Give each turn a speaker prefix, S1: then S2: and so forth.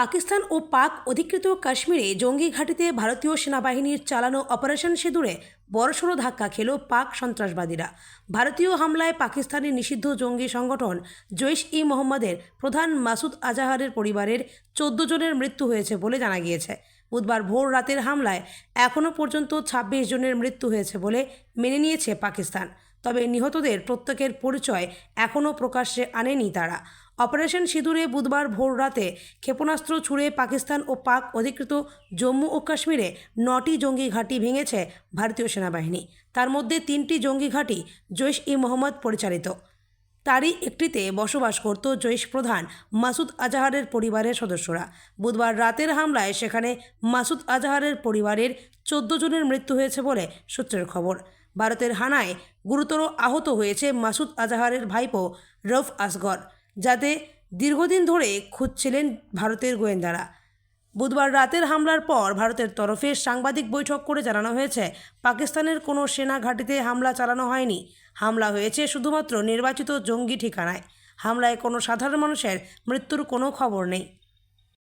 S1: পাকিস্তান ও পাক অধিকৃত কাশ্মীরে জঙ্গি ঘাঁটিতে ভারতীয় সেনাবাহিনীর চালানো অপারেশন সিঁদুরে বড়সড় ধাক্কা খেল পাক সন্ত্রাসবাদীরা। ভারতীয় হামলায় পাকিস্তানি নিষিদ্ধ জঙ্গি সংগঠন জৈশ ই মোহাম্মদের প্রধান মাসুদ আজাহারের পরিবারের চোদ্দ জনের মৃত্যু হয়েছে বলে জানা গিয়েছে। বুধবার ভোর রাতের হামলায় এখনও পর্যন্ত ২৬ জনের মৃত্যু হয়েছে বলে মেনে নিয়েছে পাকিস্তান। তবে নিহতদের প্রত্যেকের পরিচয় এখনও প্রকাশ্যে আনেনি তারা। অপারেশন সিঁদুরে বুধবার ভোর রাতে ক্ষেপণাস্ত্র ছুড়ে পাকিস্তান ও পাক অধিকৃত জম্মু ও কাশ্মীরে নটি জঙ্গি ঘাঁটি ভেঙেছে ভারতীয় সেনাবাহিনী। তার মধ্যে তিনটি জঙ্গি ঘাঁটি জৈশ ই মোহাম্মদ পরিচালিত। তারই একটিতে বসবাস করত জৈশ প্রধান মাসুদ আজাহারের পরিবারের সদস্যরা। বুধবার রাতের হামলায় সেখানে মাসুদ আজাহারের পরিবারের চোদ্দ জনের মৃত্যু হয়েছে বলে সূত্রের খবর। ভারতের হানায় গুরুতর আহত হয়েছে মাসুদ আজাহারের ভাইপো রফ আসগর। যাতে দীর্ঘদিন ধরে খুঁজছিলেন ভারতের গোয়েন্দারা। বুধবার রাতের হামলার পর ভারতের তরফে সাংবাদিক বৈঠক করে জানানো হয়েছে, পাকিস্তানের কোনো সেনা ঘাঁটিতে হামলা চালানো হয়নি। হামলা হয়েছে শুধুমাত্র নির্বাচিত জঙ্গি ঠিকানায়। হামলায় কোনো সাধারণ মানুষের মৃত্যুর কোনো খবর নেই।